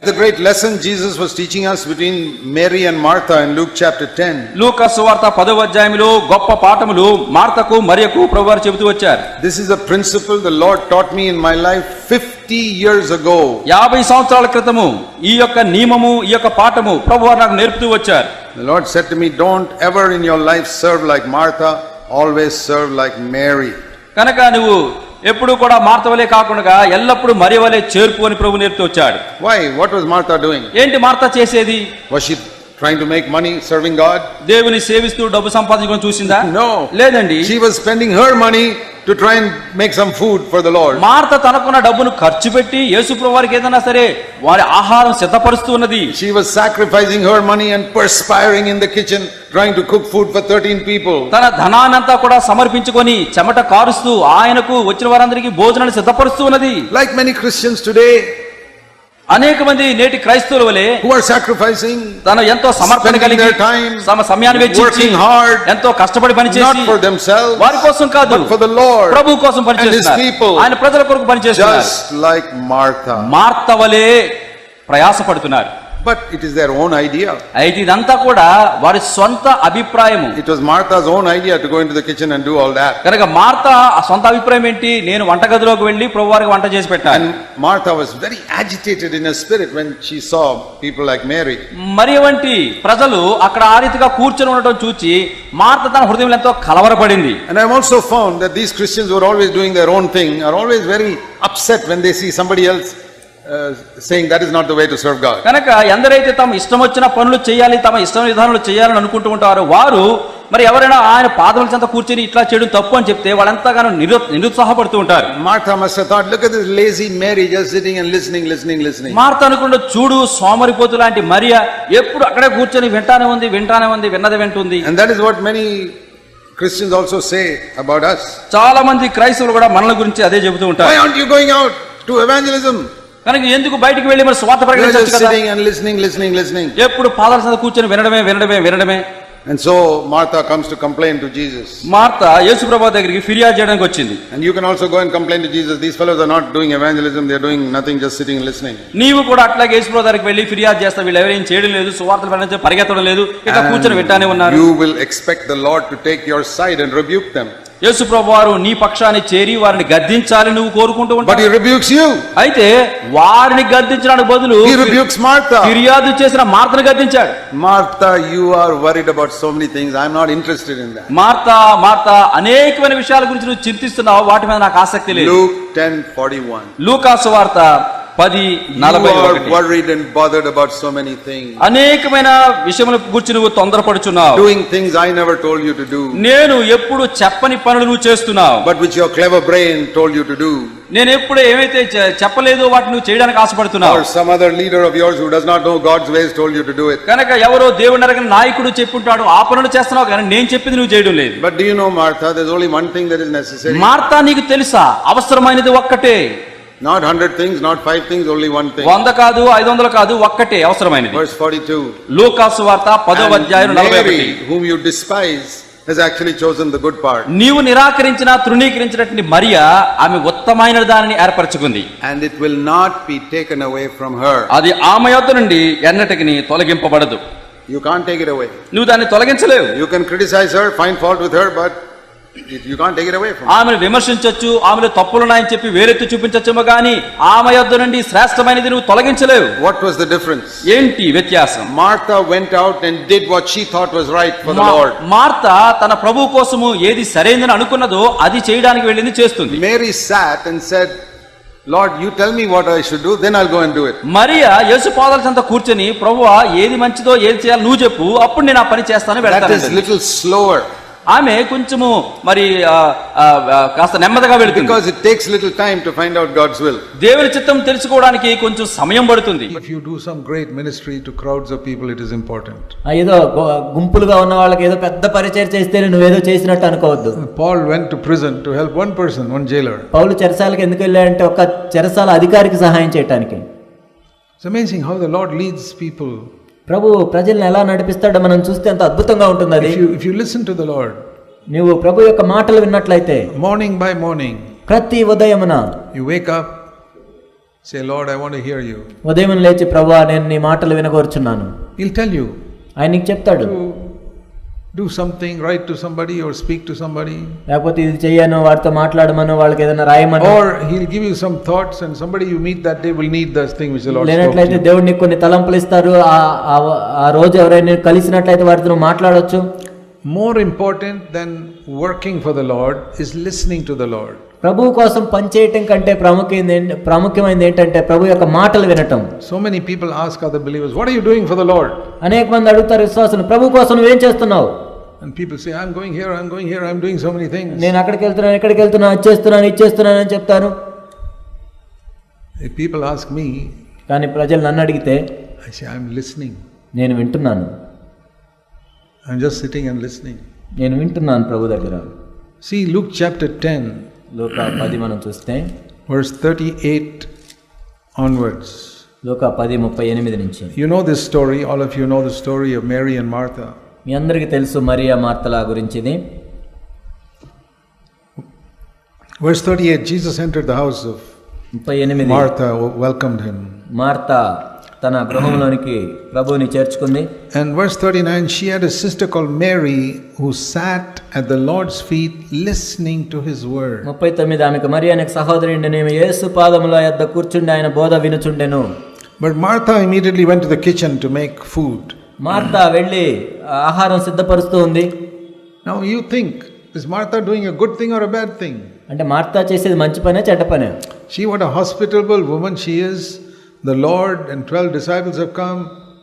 The great lesson Jesus was teaching us between Mary and Martha in Luke chapter 10. లూకా సువార్త పదవ అధ్యాయంలో గొప్ప పాఠములు మార్తకు మరియకు ప్రభువారు చెబుతూ వచ్చారు This is a principle the Lord taught me in my life 50 years ago. యాభై సంవత్సరాల క్రితము ఈ యొక్క నియమము ఈ యొక్క పాఠము ప్రభువారు నాకు నేర్పుతూ వచ్చారు The Lord said to me, Don't ever in your life serve like Martha, always serve like Mary. కనుక నువ్వు ఎప్పుడు కూడా మార్త వలె కాకుండా ఎల్లప్పుడూ మరి వలె చేర్పు అని ప్రభు నేర్పుతూ వచ్చాడు Why? What was Martha doing? ఏంటి మార్త చేసేది she trying to make money serving God? దేవుని సేవిస్తూ డబ్బు సంపాదించుకొని చూసిందా No. లేదండి She was spending her money to try and make some food for the Lord. Martha తనకున్న డబ్బును ఖర్చు పెట్టి యేసుప్రభు వారికి ఏదైనా సరే వారి ఆహారం సిద్ధపరుస్తూ ఉన్నది She was sacrificing her money and perspiring in the kitchen, trying to cook food for 13 people. తన ధనానంతా కూడా సమర్పించుకొని చెమట కారుస్తూ ఆయనకు వచ్చిన వారందరికీ భోజనాన్ని సిద్ధపరుస్తూ ఉన్నది Like many Christians today అనేక మంది నేటి క్రైస్తవుల వలె are sacrificing, తను ఎంతో సమర్పణ కలిగి తమ సమయాన్ని వెచ్చించి hard, ఎంతో కష్టపడి పనిచేసి for themselves, వారి కోసం కాదు for the Lord, ప్రభు కోసం పనిచేస్తున్నారు. people, ఆయన ప్రజల కొరకు పనిచేస్తున్నారు. just like Martha. మార్త వలె ప్రయాసపడుతున్నారు. But it is their own idea అయితే ఇదంతా కూడా వారి సొంత అభిప్రాయం it was Martha's own idea to go in to the kitchen and do all that కనుక మార్త ఆ సొంత అభిప్రాయం ఏంటి? నేను వంటగదిలోకి వెళ్ళి ప్రభు వారికి వంట చేసి పెట్టాను. Martha was very agitated in her spirit when she saw people like Mary మరి వంటి ప్రజలు అక్కడ ఆ రీతిగా కూర్చొని ఉండటం చూచి మార్త తన హృదయంలో ఎంతో కలవరపడింది. And I also found that these Christians were always doing their own thing or always very upset when they see somebody else uh, saying that is not the way to serve God. కనుక ఎందరైతే తమ ఇష్టం వచ్చిన పనులు చేయాలి తమ ఇష్టం విధానాలు చేయాలని అనుకుంటూ ఉంటారో వారు మరి ఎవరైనా ఆయన పాదముల చెంత కూర్చొని ఇట్లా చేయడం తప్పు అని చెప్తే వాళ్ళంతగానో నిరు నిరుత్సాహపడుతూ ఉంటారు must have thought, look at this lazy Mary just sitting and listening, listening, listening. Martha అనుకుంటూ చూడు సోమరిపోతు లాంటి మరియ ఎప్పుడు అక్కడే కూర్చొని వింటానే ఉంది వింటానే ఉంది విన్నది వింటుంది And that is what many Christians also say about us. చాలా మంది క్రైస్తవులు కూడా మనల గురించి అదే చెబుతూ Why ఉంటారు aren't you going out to evangelism? కనుక ఎందుకు బయటికి వెళ్ళి మరి స్వార్థ listening. ఎప్పుడు పాదాల చెంత కూర్చొని వినడమే వినడమే వినడమే And so Martha comes to complain to Jesus. Martha యేసుప్రభు దగ్గరికి ఫిర్యాదు చేయడానికి వచ్చింది And you can also go and complain to Jesus. These fellows are not doing evangelism, they're doing nothing, just sitting and listening. నీవు కూడా అట్లాగే యేసుప్రభు దగ్గరికి వెళ్ళి ఫిర్యాదు చేస్తా వీళ్ళు ఎవరేం చేయడం లేదు సువార్తలు పరిగెత్తడం లేదు ఇట్లా కూర్చొని వింటానే ఉన్నారు you will expect the Lord to take your side and rebuke them. యేసుప్రభు వారు నీ పక్షాన్ని చేరి వారిని గద్దించాలి నువ్వు కోరుకుంటూ ఉంటావు he rebukes you. అయితే వారిని గద్దించడానికి బదులు He rebukes Martha. ఫిర్యాదు చేసిన మార్తను గద్దించాడు Martha, you are worried about so many things. I'm not interested in that. Martha Martha అనేకమైన విషయాల గురించి నువ్వు చింతిస్తున్నావు వాటి మీద నాకు ఆసక్తి లేదు Luke 10:41. లూకాసు వార్త పది నలభై అనేకమైన విషయముల గురించి నువ్వు తొందరపడుచున్నావు. Doing things I never told you to do నేను ఎప్పుడు చెప్పని పనులు నువ్వు చేస్తున్నావు. But which your clever brain told you to do నేను ఎప్పుడు ఏమైతే చెప్పలేదో వాటిని నువ్వు చేయడానికి ఆశపడుతున్నావు. Some other leader of yours who does not know God's ways told you to do it కనుక ఎవరో దేవుని అరగని నాయకుడు చెప్పుంటాడు ఆ పనులు చేస్తున్నావు కానీ నేను చెప్పింది నువ్వు చేయడం లేదు. But do you know Martha there is only one thing that is necessary Martha నీకు తెలుసా? అవసరమైనది ఒక్కటే. Not hundred things, not five things, only one thing. వంద కాదు ఐదు వందలు కాదు ఒక్కటే అవసరమైనది Verse 42. లూకాసు వార్త పదో And అధ్యాయం నలభై ఒకటి Mary, whom you despise, has actually chosen the good part. నీవు నిరాకరించిన తృణీకరించినటువంటి మరియా ఆమె ఉత్తమైన దానిని ఏర్పరచుకుంది And it will not be taken away from her. అది ఆమె యొద్ద నుండి ఎన్నటికి తొలగింపబడదు You can't take it away. నువ్వు దాన్ని తొలగించలేవు You can criticize her, find fault with her, but ఆమెను విమర్శించవచ్చు ఆమెలో తప్పులున్నాయని చెప్పి వేరెత్తి చూపించవచ్చు గానీ ఆమె యొద్ నుండి శ్రేష్టమైనది నువ్వు తొలగించలేవు. వాట్ వాస్ ద డిఫరెన్స్ ఏంటి వ్యత్యాసం? Martha went out and did what she thought was right for the Lord Martha తన ప్రభు కోసము ఏది సరైనదని అనుకున్నదో అది చేయడానికి వెళ్ళింది చేస్తుంది. Mary sat and said Lord you tell me what I should do then I'll go and do it Mariya Yesu పాదాల సంత కూర్చొని ప్రభువా ఏది మంచిదో ఏది చేయాలి నువ్వు చెప్పు అప్పుడు నేను ఆ పని చేస్తానని వెళ్తాను దట్ ఇస్ లిటిల్ స్లోవర్ ఆమె కొంచెము మరి కాస్త నెమ్మదిగా వెళుతుంది. Because it takes little time to find out God's will దేవుని చిత్తం తెలుసుకోవడానికి కొంచెం సమయం పడుతుంది. If you do some great ministry to crowds of people it is important ఏదో గుంపులుగా ఉన్న వాళ్ళకి ఏదో పెద్ద పరిచయం చేస్తే నువ్వు ఏదో చేసినట్టు అనుకోవద్దు. Paul went to prison to help one person one jailer Paulu చెరసాలకు ఎందుకు వెళ్ళాడంటే ఒక చెరసాల అధికారికి సహాయం చేయడానికి so how the Lord leads people ప్రభు ప్రజల్ని ఎలా నడిపిస్తాడో మనం చూస్తే ఎంత అద్భుతంగా ఉంటుంది అది if you listen to the Lord, నువ్వు ప్రభు యొక్క మాటలు విన్నట్లయితే morning by morning, ప్రతి ఉదయమున you wake up, Say, Lord, I want to hear you. ఉదయం లేచి ప్రభా నేను నీ మాటలు వినగోరుచున్నాను. He'll tell you. ఆయన నీకు చెప్తాడు. to do something, write to somebody or speak to somebody. లేకపోతే ఇది చెయ్యను వాడితో మాట్లాడమను వాళ్ళకి ఏదైనా రాయమను Or he'll give you some thoughts and somebody you meet that day will need this thing which the Lord spoke లేనట్లయితే to you. దేవుడు నీకు కొన్ని తలంపులు ఇస్తారు ఆ- ఆ- ఆ రోజు ఎవరైనా నీకు కలిసినట్లయితే వారితో నువ్వు మాట్లాడొచ్చు More important than working for the Lord is listening to the Lord. ప్రభువు కోసం పనిచేయటం కంటే ప్రాముఖ్యమైనది ప్రాముఖ్యమైనది ఏంటంటే ప్రభు యొక్క మాటలు వినటం So many people ask other believers, What are you doing for the Lord? అనేక మంది అడుగుతారు విశ్వాసులు ప్రభు కోసం నువ్వేం చేస్తున్నావు And people say, I'm going here, I'm going here, I'm doing so many things. నేను అక్కడికి వెళ్తున్నాను ఇక్కడికి వెళ్తున్నాను అది చేస్తున్నాను ఇది చేస్తున్నాను అని చెప్తారు If people ask me, కానీ ప్రజలు నన్ను అడిగితే I say, I'm listening. నేను వింటున్నాను I'm just sitting and listening. నేను వింటున్నాను ప్రభు దగ్గర See Luke chapter 10, లోక పది మనం చూస్తే verse 38 onwards. లోక పది ముప్పై ఎనిమిది నుంచి You know this story, all of you know the story of Mary and Martha. మీ అందరికీ తెలుసు మరియా మార్తల గురించిది Verse 38 Jesus entered the house of ముప్పై ఎనిమిది Martha, welcomed him. మార్త తన గృహంలోనికి ప్రభుని చేర్చుకుంది. And verse 39 she had sister call Mary who sat at the Lord's feet listening to his word 39 ఆమెకు మరియానికి సహోదరి నేను యేసు పాదముల యద్ద కూర్చుండి ఆయన బోధ వినుచుండెను. But Martha immediately went the kitchen to make food Martha వెళ్ళి ఆహారం సిద్ధపరుస్తూ ఉంది. Now you think is Martha doing a good thing or a bad thing అంటే మార్తా చేసేది మంచి పనే చెడ్డ పనే? She what a hospitable woman she is The Lord and 12 disciples have come.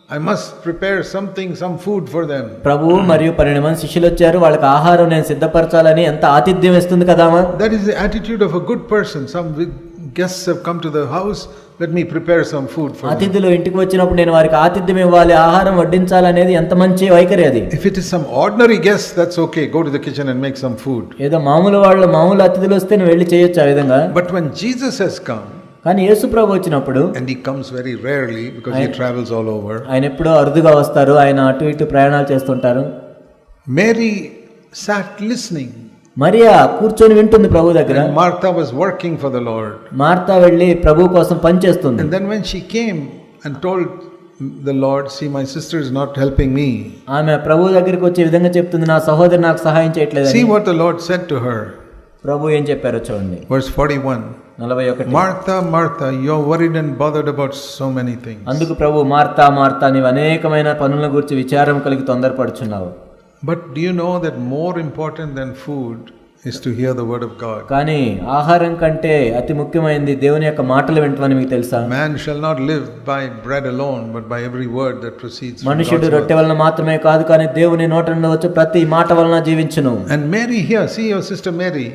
I must prepare something, some food for them. ప్రభువు మరియు పన్నెండు మంది శిష్యులు వచ్చారు వాళ్ళకి ఆహారం నేను సిద్ధపరచాలని ఎంత ఆతిథ్యం ఇస్తుంది కదామా That is the attitude of a good person. Some wi- guests have come to the house. Let me prepare some food for them. అతిథులు ఇంటికి వచ్చినప్పుడు నేను వారికి ఆతిథ్యం ఇవ్వాలి ఆహారం వడ్డించాలనేది ఎంత మంచి వైఖరి అది If it is some ordinary guest, that's okay. Go to the kitchen and make some food. ఏదో మామూలు వాళ్ళు మామూలు అతిథులు వస్తే నువ్వు వెళ్ళి చేయొచ్చు ఆ విధంగా But when Jesus has come, కానీ యేసు ప్రభు వచ్చినప్పుడు and he comes very rarely because he travels all over, ఆయన ఎప్పుడో అరుదుగా వస్తారు ఆయన అటు ఇటు ప్రయాణాలు చేస్తుంటారు Mary sat listening. మరియా కూర్చొని వింటుంది ప్రభు దగ్గర And Martha was working for the Lord. Martha వెళ్ళి ప్రభు కోసం పనిచేస్తుంది And then when she came and told the Lord, See, my sister is not helping me. ఆమె ప్రభు దగ్గరికి వచ్చే విధంగా చెప్తుంది నా సహోదరి నాకు సహాయం చేయట్లేదు See what the Lord said to her. ప్రభు ఏం చెప్పారో చూడండి Verse 41 నలభై ఒకటి Martha, Martha, you're worried and bothered about so many things. అందుకు ప్రభు మార్తా మార్తా నీవు అనేకమైన పనుల గురించి విచారం కలిగి తొందరపడుచున్నావు But do you know that more important than food is to hear the word of God? కానీ ఆహారం కంటే అతి ముఖ్యమైనది దేవుని యొక్క మాటలు వింటమని మీకు తెలుసా Man shall not live by bread alone, but by every word that proceeds from మనుషుడు రొట్టె. వలన మాత్రమే కాదు కానీ దేవుని నోట నుండి వచ్చే ప్రతి మాట వలన జీవించును And Mary here, see your sister Mary.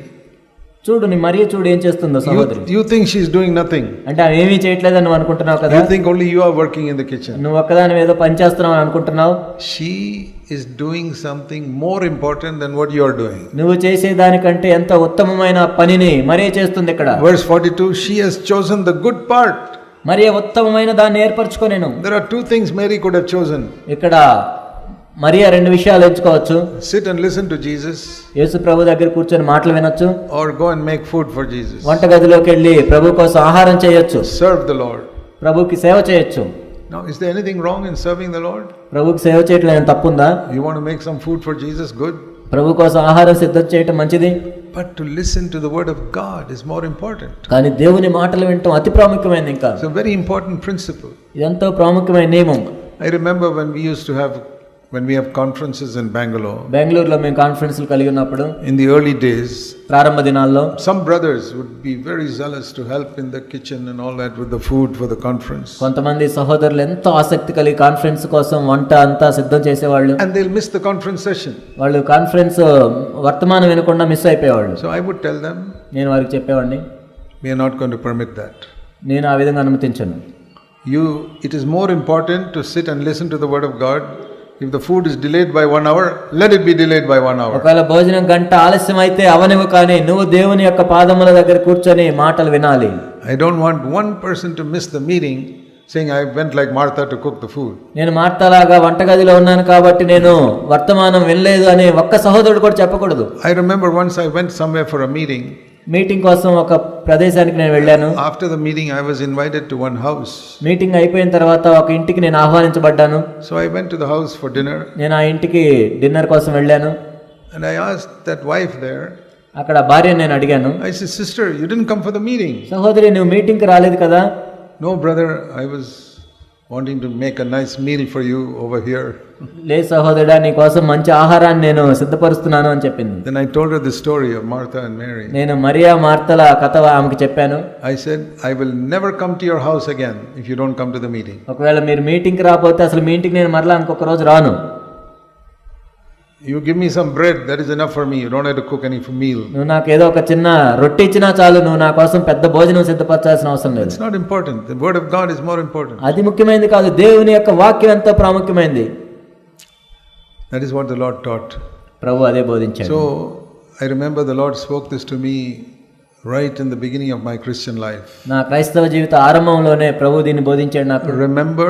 చూడు నీ మరియు చూడు ఏం చేస్తుందో సహోదరి You, you think she's doing nothing. అంటే ఆమె ఏమీ చేయట్లేదని నువ్వు అనుకుంటున్నావు కదా You think only you are working in the kitchen. నువ్వు ఒక్కదాని ఏదో పని చేస్తున్నావు అని అనుకుంటున్నావు She is doing something more important than what you are doing. నువ్వు చేసే దానికంటే ఎంత ఉత్తమమైన పనిని మరే చేస్తుంది ఇక్కడ Verse 42 She has chosen the good part. మరి ఉత్తమమైన దాన్ని ఏర్పరచుకోనేను There are two things Mary could have chosen ఇక్కడ మరియా రెండు విషయాలు ఎంచుకోవచ్చు. Sit and listen to Jesus యేసు ప్రభు దగ్గర కూర్చొని మాటలు వినొచ్చు. Or go and make food for Jesus వంట గదిలోకి వెళ్ళి ప్రభు కోసం ఆహారం చేయొచ్చు. సర్వ్ ద లార్డ్ ప్రభుకి సేవ చేయొచ్చు. Now is there anything wrong in serving the lord ప్రభుకి సేవ చేయటం ఏం తప్పుందా? You want to make some food for Jesus good ప్రభు కోసం ఆహారం సిద్ధం చేయటం మంచిది. But to listen to the word of God is more important కానీ దేవుని మాటలు వినటం అతి ప్రాముఖ్యమైనది ఇంకా. సో వెరీ ఇంపార్టెంట్ ప్రిన్సిపల్ ఇదంతా ప్రాముఖ్యమైన నియమం. I remember when we used to have when we have conferences in Bangalore, బెంగళూరులో మేము కాన్ఫరెన్స్లు కలిగి ఉన్నప్పుడు in the early days, ప్రారంభ దినాల్లో some brothers would be very zealous to help in the kitchen and all that with the food for the conference. కొంతమంది సహోదరులు ఎంతో ఆసక్తి కలిగి కాన్ఫరెన్స్ కోసం వంట అంతా సిద్ధం చేసేవాళ్ళు And they'll miss the conference session. వాళ్ళు కాన్ఫరెన్స్ వర్తమానం వినకుండా మిస్ అయిపోయేవాళ్ళు So I would tell them, నేను వారికి చెప్పేవాడిని we are not going to permit that. నేను ఆ విధంగా అనుమతించను You, it is more important to sit and listen to the word of God. If the food is delayed by one hour, let it be delayed by one hour. ఒకవేళ భోజనం గంట ఆలస్యం అయితే అవనివ్వు కానీ నువ్వు దేవుని యొక్క పాదముల దగ్గర కూర్చొని మాటలు వినాలి I don't want one person to miss the meeting saying, I went like Martha to cook the food. నేను మార్తలాగా వంటగదిలో ఉన్నాను కాబట్టి నేను వర్తమానం వినలేదు అని ఒక్క సహోదరుడు కూడా చెప్పకూడదు I remember once I went somewhere for a meeting meeting కోసం ఒక ప్రదేశానికి నేను వెళ్ళాను. After the meeting I was invited to one house meeting అయిపోయిన తర్వాత ఒక ఇంటికి నేను ఆహ్వానించబడ్డాను. So I went to the house for dinner నేను ఆ ఇంటికి డిన్నర్ కోసం వెళ్ళాను. And I ask that wife there అక్కడ భార్య నేను అడిగాను. I sister you did come for the meeting సహోదరి నువ్వు మీటింగ్కి రాలేదు కదా? No brother I was wanting to make a nice meal for you over here. లేదు సహోదరుడా నీ కోసం మంచి ఆహారాన్ని నేను సిద్ధపరుస్తున్నాను అని చెప్పింది Then I told her the story of Martha and Mary. నేను మరియా మార్తల కథ ఆమెకు చెప్పాను I said, I will never come to your house again if you don't come to the meeting. ఒకవేళ మీరు మీటింగ్కి రాకపోతే అసలు మీ ఇంటికి నేను మరలా ఇంకొక రోజు రాను You give me some bread, that is enough for me. You don't have to cook any meal. నువ్వు నాకు ఏదో ఒక చిన్న రొట్టె ఇచ్చినా చాలు నువ్వు నా కోసం పెద్ద భోజనం సిద్ధపరచాల్సిన అవసరం లేదు It's not important. The word of God is more important. అది ముఖ్యమైనది కాదు దేవుని యొక్క వాక్యం ఎంతో ప్రాముఖ్యమైనది That is what the Lord taught. ప్రభు అదే బోధించాడు So I remember the Lord spoke this to me right in the beginning of my Christian life. నా క్రైస్తవ జీవిత ఆరంభంలోనే ప్రభు దీన్ని బోధించాడు నాకు Remember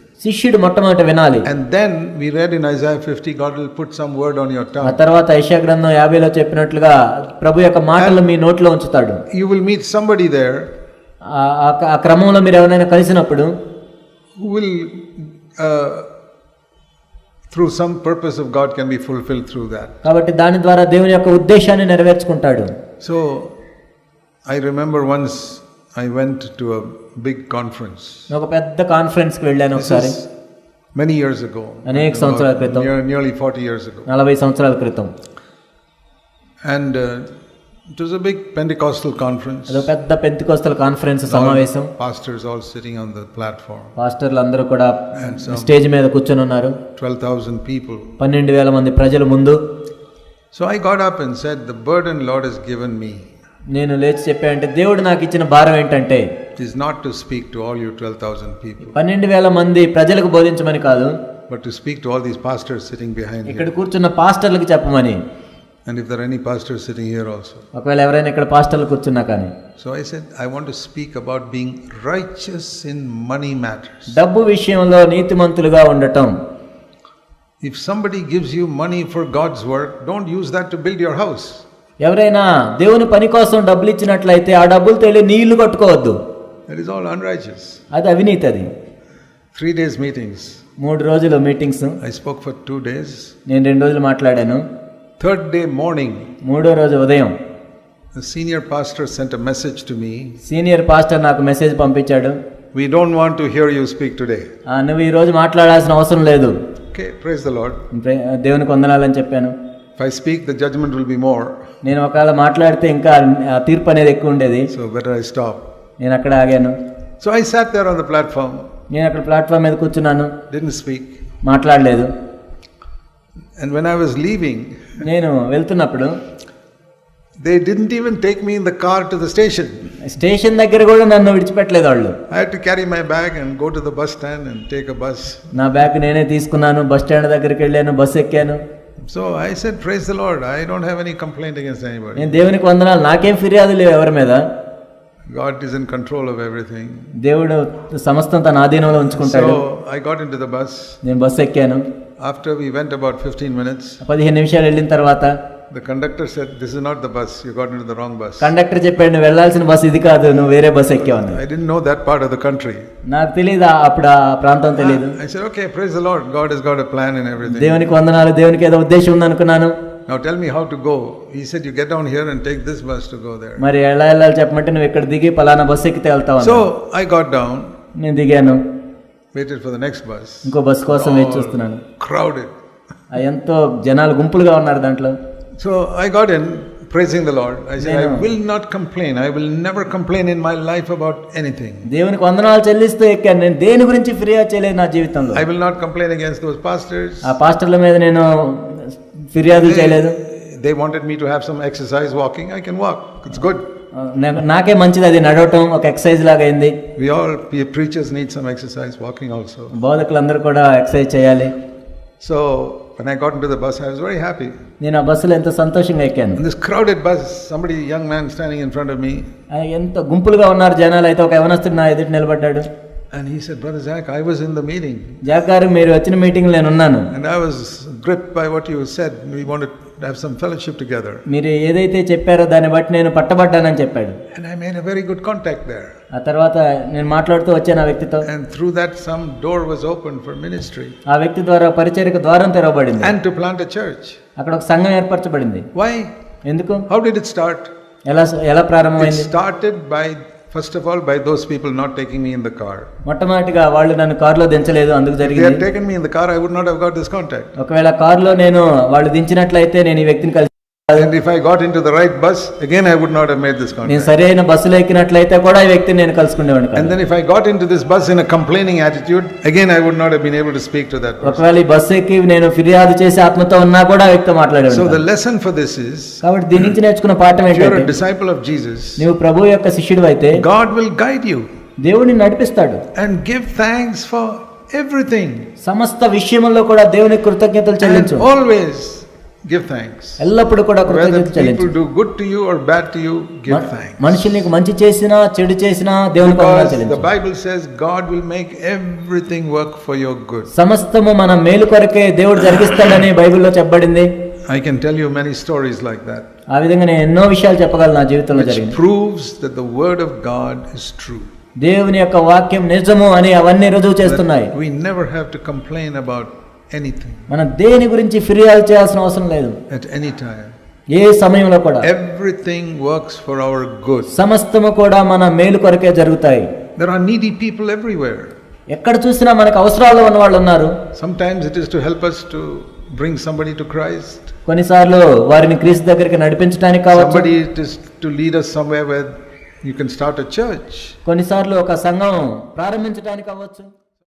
శిష్యుడు మొట్టమొదట వినాలి And then we read in Isaiah 50, God will put some word on your ఆ tongue. తర్వాత ఐషా గ్రంథం యాభైలో చెప్పినట్లుగా ప్రభు యొక్క మాటలు మీ నోట్లో ఉంచుతాడు You will meet somebody there ఆ- ఆ ఆ క్రమంలో మీరు ఎవరైనా కలిసినప్పుడు uh, through some purpose of God, can be fulfilled through that. కాబట్టి దాని ద్వారా దేవుని యొక్క ఉద్దేశాన్ని నెరవేర్చుకుంటాడు So I remember once I went to a big conference. నేను ఒక పెద్ద కాన్ఫరెన్స్కి వెళ్ళాను This ఒకసారి is many years ago. అనేక సంవత్సరాల క్రితం. Near- nearly 40 years ago. నలభై సంవత్సరాల క్రితం And uh, it was a big Pentecostal conference. అదో పెద్ద పెంతికోస్తల కాన్ఫరెన్స్ సమావేశం Pastors all sitting on the platform. పాస్టర్లు అందరూ కూడా And some స్టేజ్ మీద కూర్చొని ఉన్నారు 12,000 people. పన్నెండు వేల మంది ప్రజల ముందు So I got up and said, The burden Lord has given me నేను లేచి చెప్పా అంటే దేవుడు నాకు ఇచ్చిన భారం ఏంటంటే is not to speak to all you 12,000 people, పన్నెండు వేల మంది ప్రజలకు బోధించమని కాదు but to speak to all these pastors sitting behind ఇక్కడ here. కూర్చున్న పాస్టర్లకు చెప్పమని And if there are any pastors sitting here also. ఒకవేళ ఎవరైనా ఇక్కడ పాస్టర్లు కూర్చున్నా కానీ So I said, I want to speak about being righteous in money matters. డబ్బు విషయంలో నీతిమంతులుగా ఉండటం If somebody gives you money for God's work, don't use that to build your house. ఎవరైనా దేవుని పని కోసం డబ్బులు ఇచ్చినట్లయితే ఆ డబ్బులు తెలియ నీ ఇల్లు కట్టుకోవద్దు all unrighteous. అది అవినీతి అది Three days meetings. మూడు రోజులు meetings I spoke for two days. నేను రెండు రోజులు మాట్లాడాను Third day morning, మూడో రోజు ఉదయం pastor sent a message to me. Senior pastor నాకు మెసేజ్ పంపించాడు don't want to hear you speak today. "ఆ, నువ్వు ఈ రోజు మాట్లాడాల్సిన అవసరం లేదు Okay, praise the Lord. ప్రే- దేవునికి వందనాలని చెప్పాను I speak, the judgment will be more. నేను ఒకవేళ మాట్లాడితే ఇంకా తీర్పు అనేది ఎక్కువ ఉండేది. సో బెటర్ ఐ స్టాప్ నేను అక్కడ ఆగాను. So I sat there on the platform నేను అక్కడ ప్లాట్ఫామ్ మీద కూర్చున్నాను. డిన్ స్పీక్ మాట్లాడలేదు. And when I was leaving నేను వెళ్తున్నప్పుడు they didn't even take me in the car to the station station దగ్గర కూడా నన్ను విడిచిపెట్టలేదు వాళ్ళు. I have to carry my bag and go to the bus stand and take a bus నా bag నేనే తీసుకున్నాను బస్ స్టాండ్ దగ్గరికి వెళ్ళాను బస్ ఎక్కాను. So I said praise lord I don't have any complaint against anybody నేను దేవునికి వందనాలు. నాకేం ఫిర్యాదు లేవు ఎవరి మీద. God is in control of everything దేవుడు సమస్తం తన ఆధీనంలో ఉంచుకుంటాడు. I got in to the bus నేను బస్ ఎక్కాను. After we went about fifteen minutes పదిహేను నిమిషాలు వెళ్ళిన తర్వాత the conductor said, This is not the bus. You got into the wrong bus. Conductor చెప్పాడు నువ్వు వెళ్ళాల్సిన బస్సు ఇది కాదు నువ్వు వేరే బస్సు ఎక్కావని I didn't know that part of the country. నాకు తెలియదు అప్పుడు ఆ ప్రాంతం తెలియదు I said, Okay, praise the Lord. God has got a plan and everything. దేవునికి వందనాలు దేవునికి ఏదో ఉద్దేశం ఉంది అనుకున్నాను Now tell me how to go. He said, You get down here and take this bus to go there. మరి ఎలా వెళ్ళాలి చెప్పమంటే నువ్వు ఇక్కడ దిగి పలానా బస్సు ఎక్కితే వెళ్తావు. So I got down, నేను దిగాను waited for the next bus. ఇంకో బస్సు కోసం వేచి చూస్తున్నాను Crowded. ఆ ఎంతో జనాలు గుంపులుగా ఉన్నారు దాంట్లో So I got in, praising the Lord. I said, I నేను- will not complain. I will never complain in my life about anything. దేవునికి వందనాలు చెల్లిస్తూ ఎక్కాను నేను దేని గురించి ఫిర్యాదు చేయలేదు నా జీవితంలో I will not complain against those pastors. ఆ పాస్టర్ల మీద నేను ఫిర్యాదులు చేయలేదు They, they wanted me to have some exercise walking. I can walk. It's good. నాకు- నాకే మంచిది అది నడవటం ఒక ఎక్సర్సైజ్ లాగా అయింది We all we preachers need some exercise walking also. బోధకులందరూ కూడా ఎక్సర్సైజ్ చేయాలి So When I got into the bus, I was very happy. నేను ఆ బస్సులో ఎంతో సంతోషంగా ఎక్కాను In this crowded bus, somebody, young man standing in front of me, ఆ, ఎంత గుంపులుగా ఉన్నారు జనాలు అయితే ఒక యవనస్తుడు నా ఎదుటి నిలబడ్డాడు and he said, Brother Zach, I was in the meeting. Jack గారు మీరు వచ్చిన మీటింగ్ నేను ఉన్నాను And I was gripped by what you said. We wanted to have some fellowship together. మీరు ఏదైతే చెప్పారో దాన్ని బట్టి నేను పట్టబడ్డానని చెప్పాడు And I made a very good contact there. ఆ తర్వాత నేను మాట్లాడుతూ వచ్చాను ఆ వ్యక్తితో And through that, some door was opened for ministry ఆ వ్యక్తి ద్వారా పరిచయకు ద్వారం తెరవబడింది and to plant a church. అక్కడ ఒక సంఘం ఏర్పరచబడింది. వై ఎందుకు? హౌ డిడ్ ఇట్ స్టార్ట్ ఎలా ఎలా ప్రారంభమైంది? Started by first of all by those people not taking me in the car మొట్టమొదటిగా వాళ్ళు నన్ను కార్లో దించలేదు అందుకు జరిగింది they have taken me in the car I would not have got this contact ఒకవేళ కార్లో నేను వాళ్ళు దించినట్లయితే నేను ఈ వ్యక్తిని కలిసి And if I got into the right bus, again I would not have made this నేను contact. సరైన బస్సులో ఎక్కినట్లయితే కూడా ఈ వ్యక్తిని నేను కలుసుకునేవాడిని And కాదు. then if I got into this bus in a complaining attitude, again I would not have been able to speak to that person. ఒకవేళ ఈ బస్సు ఎక్కి నేను ఫిర్యాదు చేసి ఆత్మతో ఉన్నా కూడా ఆ వ్యక్తితో So మాట్లాడేవాడిని the కాదు. lesson for this is, కాబట్టి దీని నుంచి నేర్చుకున్న పాఠం if you're a ఏంటంటే disciple of Jesus, నువ్వు ప్రభు యొక్క శిష్యుడు అయితే God will guide you దేవుడిని నడిపిస్తాడు and give thanks for everything. సమస్త విషయముల్లో కూడా దేవుని కృతజ్ఞతలు And చెల్లించు always give thanks. ఎల్లప్పుడూ కూడా Whether కృతజ్ఞతలు చెల్లించు people do good to you or bad to you, give మ- thanks. మనుషులు నీకు మంచి చేసినా చెడు చేసినా దేవుని వందనాలు Because the చెల్లించు Bible says God will make everything work for your good. సమస్తము మన మేలు కొరకే దేవుడు జరిగిస్తాడని బైబిల్లో చెప్పబడింది I can tell you many stories like that, ఆ విధంగా నేను ఎన్నో విషయాలు చెప్పగలను నా జీవితంలో which జరిగింది proves that the word of God is true. దేవుని యొక్క వాక్యం నిజము అని అవన్నీ రుజువు చేస్తున్నాయి That we never have to complain anything మనం దేని గురించి ఫిర్యాదు చేయాల్సిన అవసరం లేదు. అట్ ఎనీ టైం ఏ సమయంలో కూడా. Everything works for our good సమస్తము కూడా మన మేలు కొరకే జరుగుతాయి. There are needy people everywhere ఎక్కడ చూసినా మనకు అవసరాలు ఉన్న వాళ్ళు ఉన్నారు. Sometimes it is to help us to bring somebody to Christ కొన్నిసార్లు వారిని క్రీస్తు దగ్గరికి నడిపించడానికి కావచ్చు. Somebody it is to lead us somewhere where you can start a church. కొన్నిసార్లు ఒక సంఘం ప్రారంభించడానికి కావచ్చు.